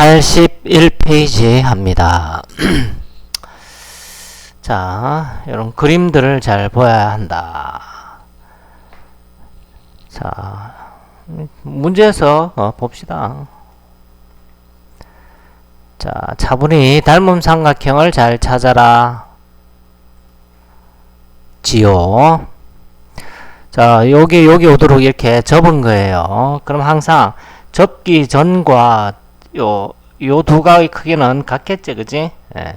81페이지 합니다. 자, 이런 그림들을 잘 보아야 한다. 자, 문제에서 어, 봅시다. 자, 차분히 닮은 삼각형을 잘 찾아라. 지요. 자, 여기, 여기 오도록 이렇게 접은 거예요. 그럼 항상 접기 전과 요, 요 두 가의 크기는 같겠지, 그지? 예.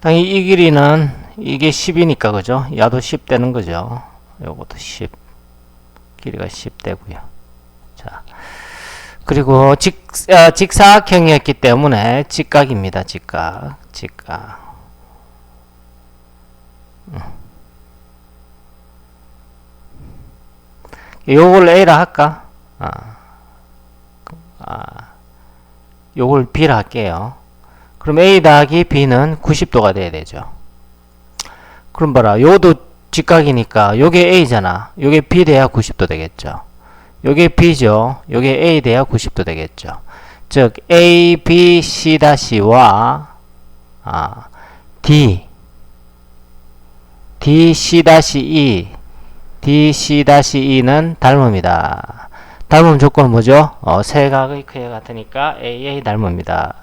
당연히 이 길이는 이게 10이니까, 그죠? 야도 10 되는 거죠. 요것도 10. 길이가 10 되고요. 자. 그리고 직, 아, 직사각형이었기 때문에 직각입니다. 직각. 직각. 요걸 A라 할까? 아, 아, 요걸 B라 할게요. 그럼 A 더하기 B는 90도가 돼야 되죠. 그럼 봐라. 요도 직각이니까 요게 A잖아. 요게 B 돼야 90도 되겠죠. 요게 B죠. 요게 A 돼야 90도 되겠죠. 즉 A, B, C 다시와 아, D, D, C 다시 E DC-E는 닮음이다. 닮음 조건은 뭐죠? 어, 세 각의 크기가 같으니까 AA 닮음이다.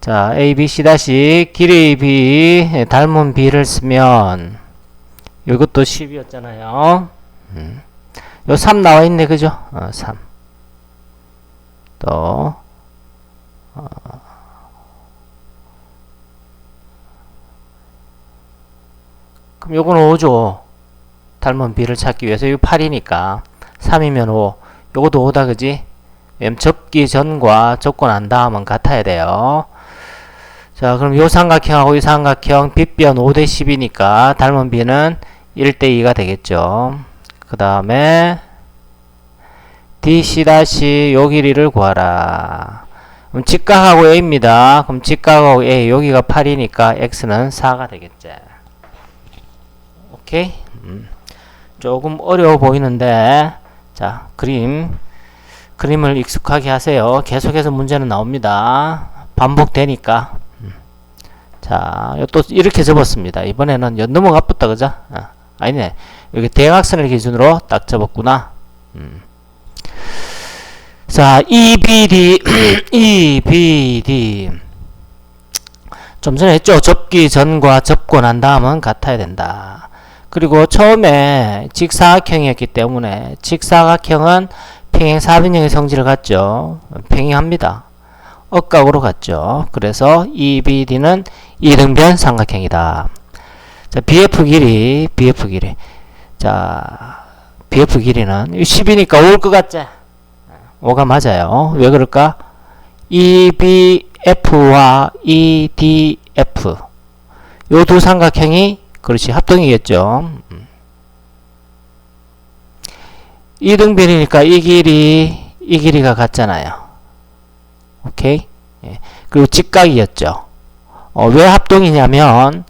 자, ABC 길이 B 닮은 B를 쓰면 이것도 10이었잖아요. 음. 요3 나와 있네, 그죠? 어, 3. 또 어. 그럼 요거는 5죠. 닮은 B를 찾기 위해서 이 8이니까 3이면 5 요것도 5다 그지? 접기 전과 접고 난 다음은 같아야 돼요. 자 그럼 요 삼각형하고 이 삼각형 빗변 5대 10이니까 닮은 B는 1대 2가 되겠죠. 그 다음에 DC- 요 길이를 구하라. 그럼 직각하고 A입니다. 그럼 직각하고 A 여기가 8이니까 X는 4가 되겠지. 오케이? 음. 조금 어려워 보이는데 자 그림 그림을 익숙하게 하세요. 계속해서 문제는 나옵니다. 반복되니까. 음. 자또 이렇게 접었습니다. 이번에는 연 넘어가 붙다 그죠? 아, 아니네. 여기 대각선을 기준으로 딱 접었구나. 음. 자 EBD EBD 좀 전에 했죠? 접기 전과 접고 난 다음은 같아야 된다 그리고 처음에 직사각형이었기 때문에 직사각형은 평행 사변형의 성질을 갖죠. 평행합니다. 억각으로 갔죠. 그래서 EBD는 이등변 삼각형이다. 자, BF 길이, BF 길이. 자, BF 길이는 10이니까 올것 같지? 5가 맞아요. 왜 그럴까? EBF와 EDF. 요 두 삼각형이 그렇지 합동이겠죠. 이등변이니까 이 길이 이 길이가 같잖아요. 오케이. 예. 그리고 직각이었죠. 어, 왜 합동이냐면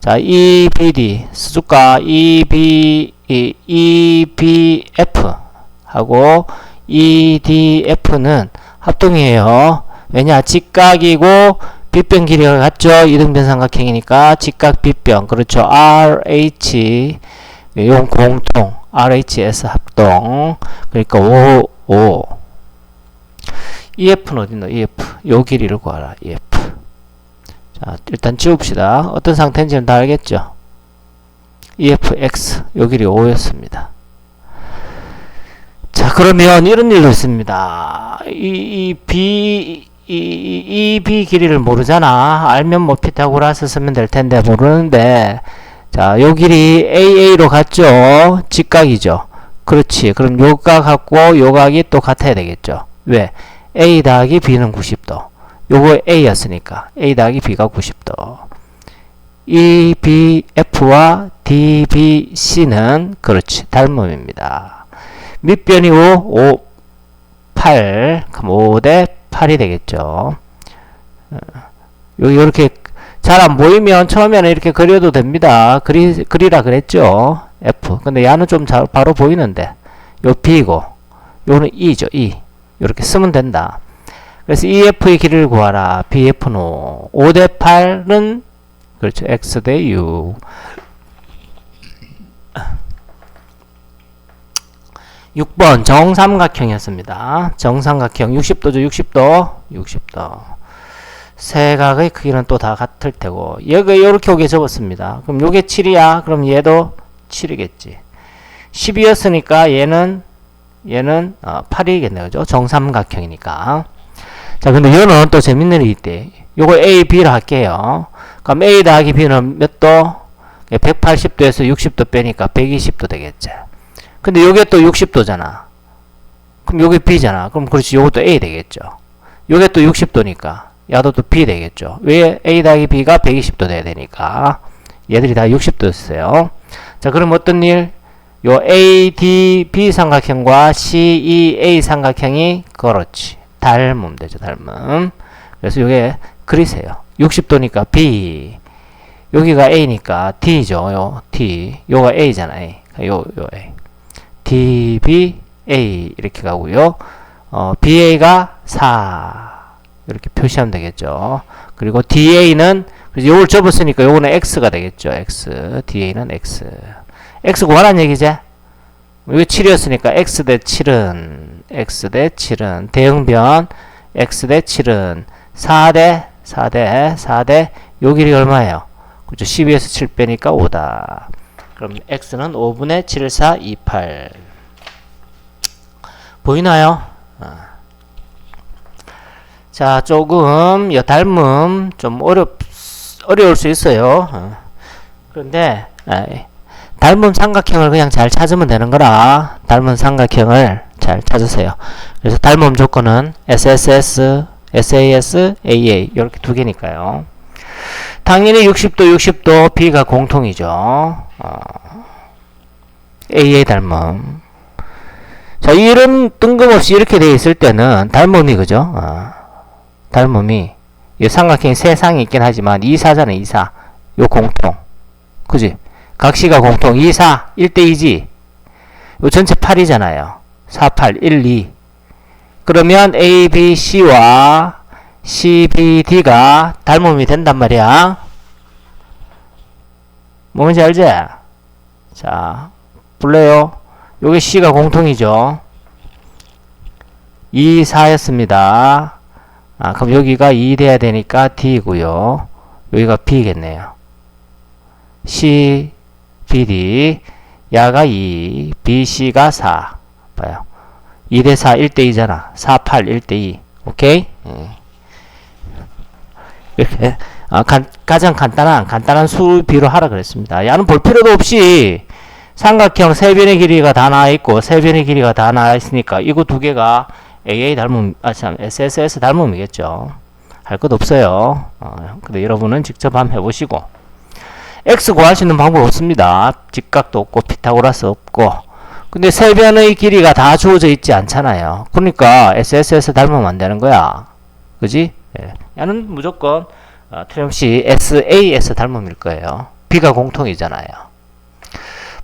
자 EBD 수주가 EB EBF 하고 EDF는 합동이에요. 왜냐 직각이고 빗변 길이가 같죠? 이등변 삼각형이니까 직각 빗변 그렇죠? RH 용 공통. RHS 합동. 그러니까 5 5 EF는 어디 있노? EF 요 길이를 구하라. EF 자 일단 지웁시다. 어떤 상태인지는 다 알겠죠? EFX 요 길이 5였습니다. 자 그러면 이런 일도 있습니다. 이, 이 B 이, 이, 이 B 길이를 모르잖아. 알면 뭐 피타고라스 쓰면 될 텐데 모르는데 자, 요 길이 AA로 갔죠. 직각이죠. 그렇지. 그럼 요 각하고 요 각이 또 같아야 되겠죠. 왜? A 더하기 B는 90도. 요거 A였으니까 A 더하기 B가 90도. 이 BF와 DBC는 그렇지. 닮음입니다. 밑변이 5, 5, 8, 그럼 5대 8이 되겠죠. 여기 이렇게 잘 안 보이면 처음에는 이렇게 그려도 됩니다. 그리, 그리라 그랬죠. F. 근데 야는 좀 잘, 바로 보이는데. 요 B고 요는 E죠. E. 이렇게 쓰면 된다. 그래서 EF의 길이를 구하라. BF는 5. 5대 8은 그렇죠. X 대 6. 6번 정삼각형이었습니다. 정삼각형 60도죠. 60도. 60도. 세각의 크기는 또 다 같을 테고 여기 이렇게 오게 접었습니다. 그럼 요게 7이야. 그럼 얘도 7이겠지. 10이었으니까 얘는 얘는 어, 8이겠네. 그죠? 정삼각형이니까. 자, 근데 얘는 또 재밌는 일이 있대. 요거 A, B로 할게요. 그럼 A 더하기 B는 몇 도? 180도에서 60도 빼니까 120도 되겠지. 근데 요게 또 60도잖아. 그럼 요게 B잖아. 그럼 그렇지. 요것도 A 되겠죠. 요게 또 60도니까. 야도 또 B 되겠죠. 왜 A 더하기 B가 120도 돼야 되니까. 얘들이 다 60도였어요. 자, 그럼 어떤 일? 요 ADB 삼각형과 CEA 삼각형이 그렇지. 닮음 되죠. 닮음. 그래서 요게 그리세요. 60도니까 B. 여기가 A니까 D죠. 요 T. 요가 A잖아. A. 요, 요 A. DB A 이렇게 가고요. 어, BA가 4 이렇게 표시하면 되겠죠. 그리고 DA는 요걸 접었으니까 요거는 X가 되겠죠. X. DA는 X. X 구하란 얘기지? 이거 7이었으니까 X 대 7은 X 대 7은 대응변 X 대 7은 4 대 4 대 4 대 요 길이 얼마예요? 그죠? 12에서 7 빼니까 5다. 그럼 X는 5분의 7, 4, 2, 8. 보이나요? 어. 자, 조금, 여 닮음, 좀 어렵, 어려울 수 있어요. 어. 그런데, 아이, 닮은 삼각형을 그냥 잘 찾으면 되는 거라, 닮은 삼각형을 잘 찾으세요. 그래서 닮음 조건은 SSS, SAS, AA, 이렇게 두 개니까요. 당연히 60도, 60도, B가 공통이죠. 어. AA 닮음. 자, 이런 뜬금없이 이렇게 돼 있을 때는 닮음이 그죠? 어. 닮음이 이 삼각형이 세 상이 있긴 하지만 2, 4잖아, 2, 4. 요 공통. 그지? 각시가 공통 2, 4, 1대 2지. 요 전체 8이잖아요. 4, 8, 1, 2. 그러면 A, B, C와 C, B, D가 닮음이 된단 말이야. 뭔지 알지? 자, 불러요. 요게 C가 공통이죠. 2, 4였습니다. 아, 그럼 여기가 2 돼야 되니까 D고요. 여기가 B겠네요. C, BD. 야가 2, BC가 4. 봐요. 2 대 4, 1대 2잖아. 4, 8, 1대 2. 오케이? 예. 이렇게 아, 간, 가장 간단한 간단한 수비로 하라 그랬습니다. 야는 볼 필요도 없이 삼각형 세 변의 길이가 다 나와 있고 세 변의 길이가 다 나와 있으니까 이거 두 개가 AA 닮음 아 참 SSS 닮음이겠죠. 할 것 없어요. 어, 근데 여러분은 직접 한번 해보시고 x 구할 수 있는 방법 없습니다. 직각도 없고 피타고라스 없고 근데 세 변의 길이가 다 주어져 있지 않잖아요. 그러니까 SSS 닮으면 안 되는 거야. 그지? 예. 야는 무조건 어, 틀림없이 SAS 닮음일 거예요. B가 공통이잖아요.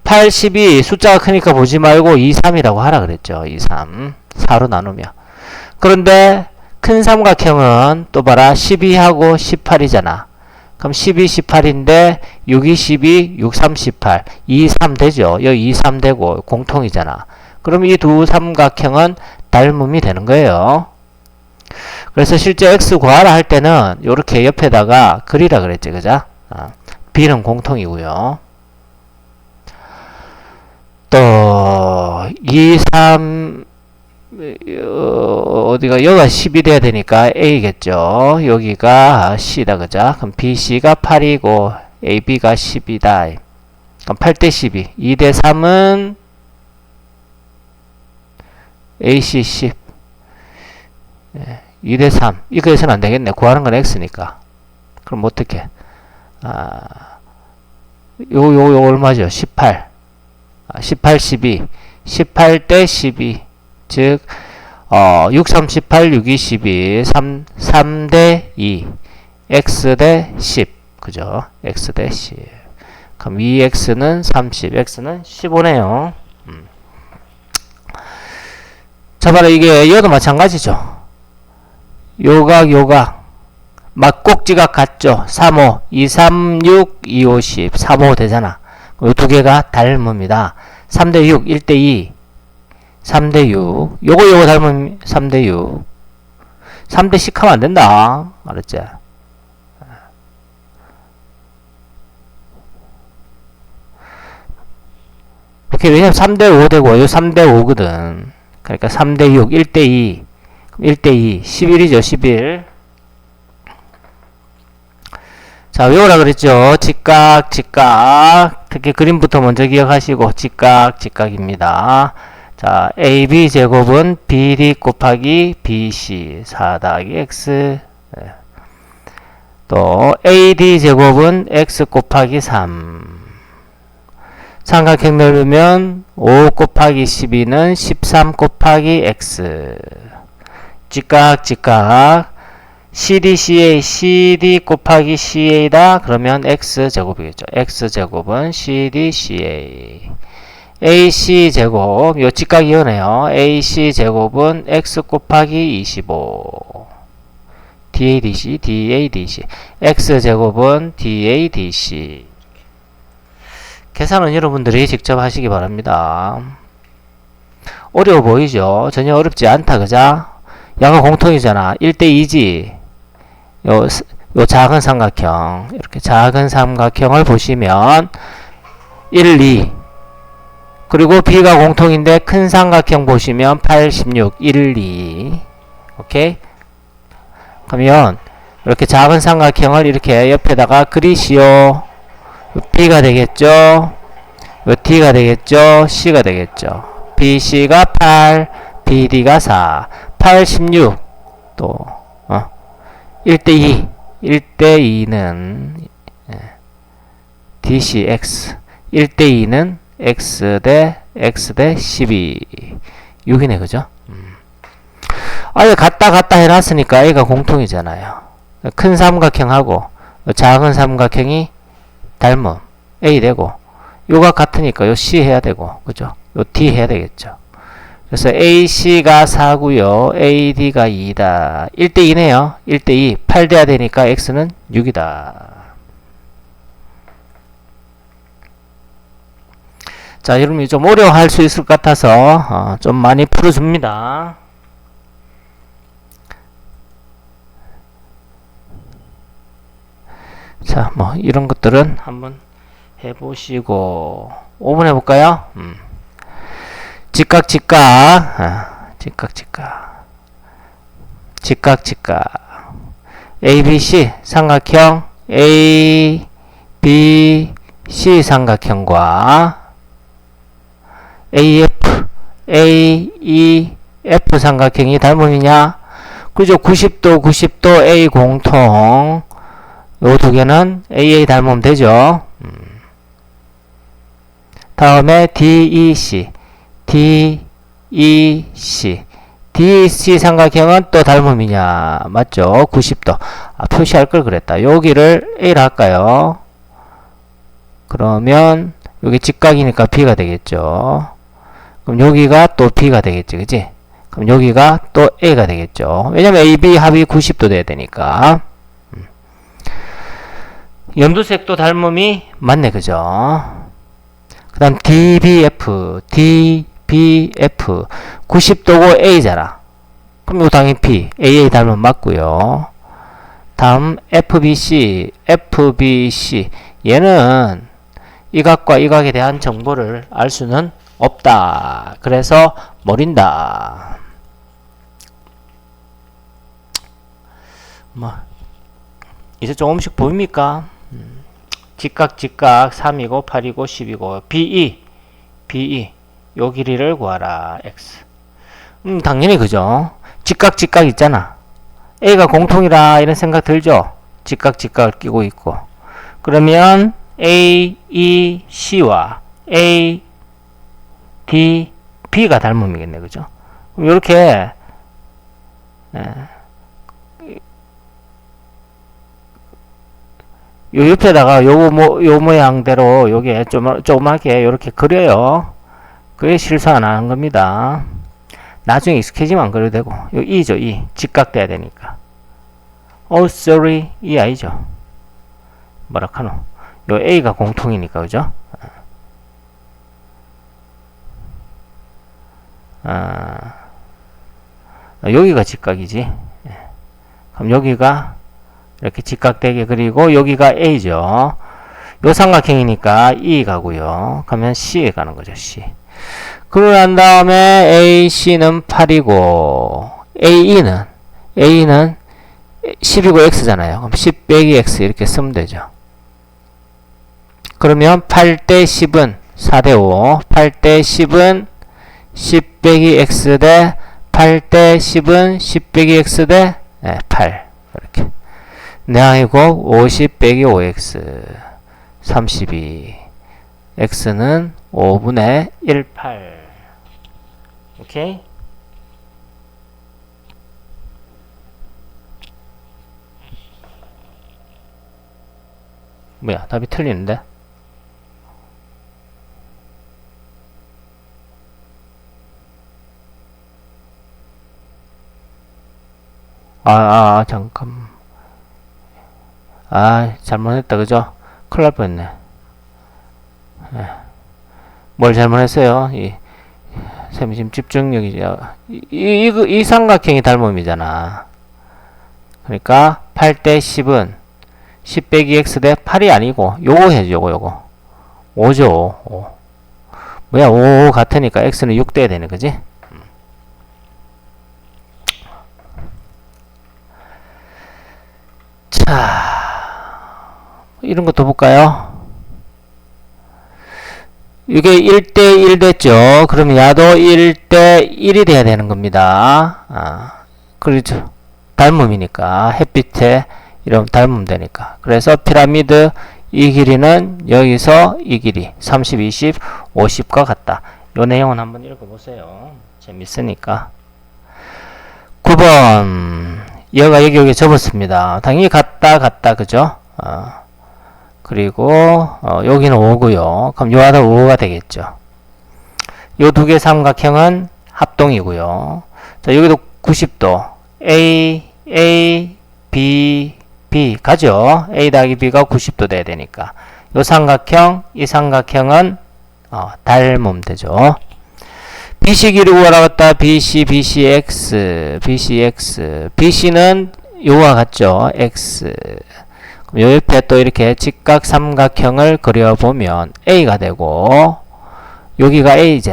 82 숫자가 크니까 보지 말고 2, 3이라고 하라 그랬죠. 2, 3 4로 나누면 그런데 큰 삼각형은 또 봐라 12하고 18이잖아. 그럼 12, 18인데 6, 2, 12, 6, 3, 18 2, 3 되죠. 여기 2, 3 되고 공통이잖아. 그럼 이 두 삼각형은 닮음이 되는 거예요. 그래서 실제 x 구하라 할 때는 이렇게 옆에다가 그리라 그랬지, 그죠? 아, b는 공통이고요. 또 2, 3 어, 어디가 여기가 10이 돼야 되니까 A겠죠. 여기가 C다 그죠? 그럼 BC가 8이고 AB가 10이다. 그럼 8대 12. 2대 3은 AC 10. 예, 2대 3. 이거 해서는 안 되겠네. 구하는 건 X니까. 그럼 어떻게? 아, 요, 요, 요 얼마죠? 18. 아, 18, 12. 18대 12. 즉, 어, 6, 3, 18, 6, 2, 12, 3, 3대 2, x 대 10. 그죠? x 대 10. 그럼 2x는 30, x는 15네요. 음. 자, 바로 이게 이것도 마찬가지죠. 요각, 요각. 막꼭지각 같죠? 35, 236, 250, 35 되잖아. 요두 개가 닮습니다. 3대 6, 1대 2. 3대 6. 요거 요거 닮으면 3대 6. 3대 10 하면 안 된다. 알았지? 오케이, 왜냐면 3대 5 되고, 요 3대 5거든. 그러니까 3대 6, 1대 2. 1대 2. 11이죠, 11. 자, 외우라 그랬죠. 직각, 직각. 특히 그림부터 먼저 기억하시고, 직각, 직각입니다. 자, AB 제곱은 BD 곱하기 BC 4 더하기 X. 예. 또, AD 제곱은 X 곱하기 3. 삼각형 넓으면 5 곱하기 12는 13 곱하기 X. 직각, 직각. CD, CA, CD 곱하기 CA다. 그러면 X 제곱이겠죠. X 제곱은 CD, CA. AC 제곱, 요 직각이 오네요. AC 제곱은 X 곱하기 25. DADC, DADC. X 제곱은 DADC. 계산은 여러분들이 직접 하시기 바랍니다. 어려워 보이죠? 전혀 어렵지 않다, 그자? 양은 공통이잖아. 1대2지. 요, 스- 요 작은 삼각형. 이렇게 작은 삼각형을 보시면 1, 2. 그리고 B가 공통인데 큰 삼각형 보시면 8, 16, 1, 2. 오케이? 그러면 이렇게 작은 삼각형을 이렇게 옆에다가 그리시오. 요 B가 되겠죠? 요 D가 되겠죠? C가 되겠죠? BC가 8, BD가 4. 8, 16. 또, 어. 1대2. 1대2는, DCX. 1대2는 X 대 X 대 12. 6이네, 그죠? 음. 아예 갔다 갔다 해놨으니까 A가 공통이잖아요. 큰 삼각형하고 작은 삼각형이 닮음. A 되고, 요가 같으니까 요 C 해야 되고, 그죠? 요 D 해야 되겠죠. 그래서 AC가 4고요. AD가 2다. 1대 2네요. 1대 2. 8 돼야 되니까 X는 6이다. 자, 여러분이 좀 어려워할 수 있을 것 같아서 어, 좀 많이 풀어줍니다. 자, 뭐 이런 것들은 한번 해보시고 5분 해볼까요? 음. 직각 직각 아, 직각 직각 직각 직각 ABC 삼각형 A B C 삼각형과 AF A E F 삼각형이 닮음이냐? 그죠? 90도 90도 A 공통 요 두 개는 AA 닮으면 되죠. 음. 다음에 DEC DEC DEC 삼각형은 또 닮음이냐? 맞죠? 90도. 아, 표시할 걸 그랬다. 여기를 A를 할까요? 그러면 여기 직각이니까 B가 되겠죠. 그럼 여기가 또 B가 되겠지 그지 그럼 여기가 또 A가 되겠죠. 왜냐면 AB 합이 90도 돼야 되니까. 음. 연두색도 닮음이 맞네 그죠? 그 다음 DBF, DBF 90도고 A잖아. 그럼 이거 당연히 P, AA 닮으면 맞고요. 다음 FBC, FBC 얘는 이 각과 이 각에 대한 정보를 알 수는 없다. 그래서 모른다. 뭐 이제 조금씩 보입니까? 직각 직각 3이고 8이고 10이고 BE BE 요 길이를 구하라 X. 음 당연히 그죠. 직각 직각 있잖아. A가 공통이라 이런 생각 들죠? 직각 직각을 끼고 있고. 그러면 A, E, C와 A, D, B가 닮음이겠네 그죠? 그럼 이렇게 예. 요 옆에다가 요, 모, 요 모양대로 요게 좀, 조그맣게 요렇게 그려요. 그게 실수 안 하는 겁니다. 나중에 익숙해지면 안 그래도 되고. 요 E죠 E. 직각돼야 되니까. Oh sorry E 아니죠. 뭐라 카노? 요 A가 공통이니까 그죠? 아, 여기가 직각이지. 예. 그럼 여기가 이렇게 직각되게 그리고 여기가 A죠. 요 삼각형이니까 E 가고요. 그러면 C에 가는 거죠 C 그러고 난 다음에 AC는 8이고 AE는 A는 10이고 X잖아요. 그럼 10 빼기 X 이렇게 쓰면 되죠. 그러면 8대 10은 4대 5 8대 10은 10 빼기 X 대 8대 10은 10 빼기 X 대8 이렇게 내항이고 50 빼기 5X 32 X는 5분의 1, 8 오케이? 뭐야 답이 틀리는데? 아, 아, 아, 잠깐. 아, 잘못했다, 그죠? 큰일 날 뻔했네. 예. 뭘 잘못했어요? 이, 쌤 지금 집중력이, 이, 이, 이, 이 삼각형이 닮음이잖아. 그러니까 8대 10은 10 빼기 x 대 8이 아니고 요거 해줘 요거 요거 5죠 5 뭐야 5 같으니까 x는 6 돼야 되네 그지? 자 이런 것도 볼까요? 이게 1대1 됐죠. 그럼 야도 1대1이 돼야 되는 겁니다. 아, 그렇죠. 닮음이니까 햇빛에 이러면 닮으면 되니까. 그래서 피라미드 이 길이는 여기서 이 길이 30, 20, 50과 같다. 요 내용은 한번 읽어보세요. 재밌으니까. 9번 얘가 여기 여기 접었습니다. 당연히 같다 같다 그죠? 어. 그리고 어, 여기는 5고요. 그럼 요 하다 5가 되겠죠. 요 두 개 삼각형은 합동이고요. 자 여기도 90도 A A B B 가죠. A 더하기 B가 90도 돼야 되니까. 요 삼각형, 이 삼각형은 어, 닮음 되죠. BC 기르고 알아갔다. BC, BCX, BCX. BC는 요와 같죠. X. 요 옆에 또 이렇게 직각 삼각형을 그려보면 A가 되고, 여기가 A제.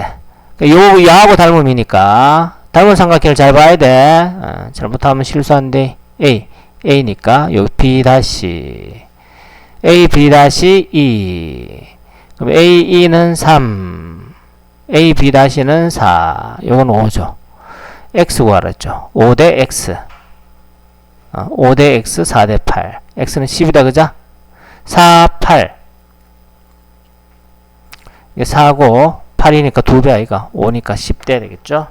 요, 야하고 닮음이니까, 닮은 삼각형을 잘 봐야 돼. 어, 잘못하면 실수한데, A. A니까 요 B 다시. A B 다시 E. 그럼 A E는 3 A B 다시는 4 요건 5죠. X 구하랬죠. 5대 X. 어, 5대 X 4대 8 X는 10이다. 그자 4 8 이게 4고 8이니까 2배 아이가 5니까 10대 되겠죠